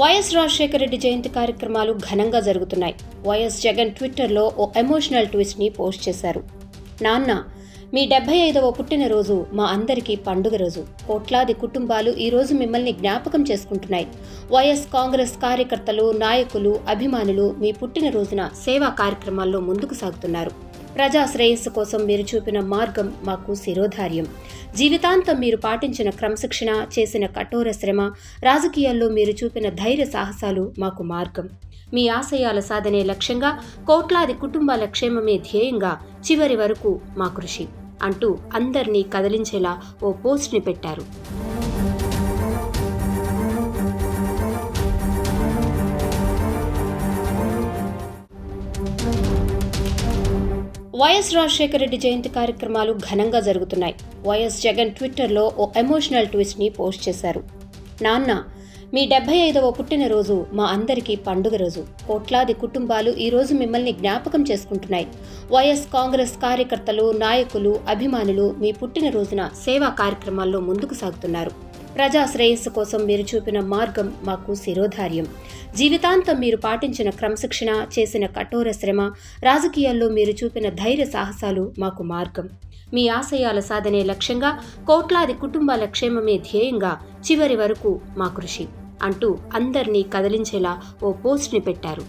YS Rajasekhara Reddy జయంతి కార్యక్రమాలు ఘనంగా జరుగుతున్నాయి. వైఎస్ జగన్ ట్విట్టర్లో ఓ ఎమోషనల్ ట్విస్ట్ని పోస్ట్ చేశారు. నాన్న మీ డెబ్బై ఐదవ పుట్టినరోజు మా అందరికీ పండుగ రోజు. కోట్లాది కుటుంబాలు ఈరోజు మిమ్మల్ని జ్ఞాపకం చేసుకుంటున్నాయి. వైఎస్ కాంగ్రెస్ కార్యకర్తలు నాయకులు అభిమానులు మీ పుట్టినరోజున సేవా కార్యక్రమాల్లో ముందుకు సాగుతున్నారు. ప్రజా శ్రేయస్సు కోసం మీరు చూపిన మార్గం మాకు శిరోధార్యం. జీవితాంతం మీరు పాటించిన క్రమశిక్షణ చేసిన కఠోర శ్రమ రాజకీయాల్లో మీరు చూపిన ధైర్య సాహసాలు మాకు మార్గం. మీ ఆశయాల సాధనే లక్ష్యంగా కోట్లాది కుటుంబాల క్షేమమే ధ్యేయంగా చివరి వరకు మా కృషి అంటూ అందరినీ కదిలించేలా ఓ పోస్ట్ని పెట్టారు. వైఎస్ రాజశేఖర రెడ్డి జయంతి కార్యక్రమాలు ఘనంగా జరుగుతున్నాయి. వైఎస్ జగన్ ట్విట్టర్లో ఓ ఎమోషనల్ ట్విస్ట్ని పోస్ట్ చేశారు. నాన్న మీ డెబ్బై ఐదవ పుట్టినరోజు మా అందరికీ పండుగ రోజు. కోట్లాది కుటుంబాలు ఈరోజు మిమ్మల్ని జ్ఞాపకం చేసుకుంటున్నాయి. వైఎస్ కాంగ్రెస్ కార్యకర్తలు నాయకులు అభిమానులు మీ పుట్టినరోజున సేవా కార్యక్రమాల్లో ముందుకు సాగుతున్నారు. ప్రజా శ్రేయస్సు కోసం మీరు చూపిన మార్గం మాకు శిరోధార్యం. జీవితాంతం మీరు పాటించిన క్రమశిక్షణ చేసిన కఠోర శ్రమ రాజకీయాల్లో మీరు చూపిన ధైర్య సాహసాలు మాకు మార్గం. మీ ఆశయాల సాధనే లక్ష్యంగా కోట్లాది కుటుంబాల క్షేమమే ధ్యేయంగా చివరి వరకు మా కృషి అంటూ అందరినీ కదిలించేలా ఓ పోస్ట్ని పెట్టారు.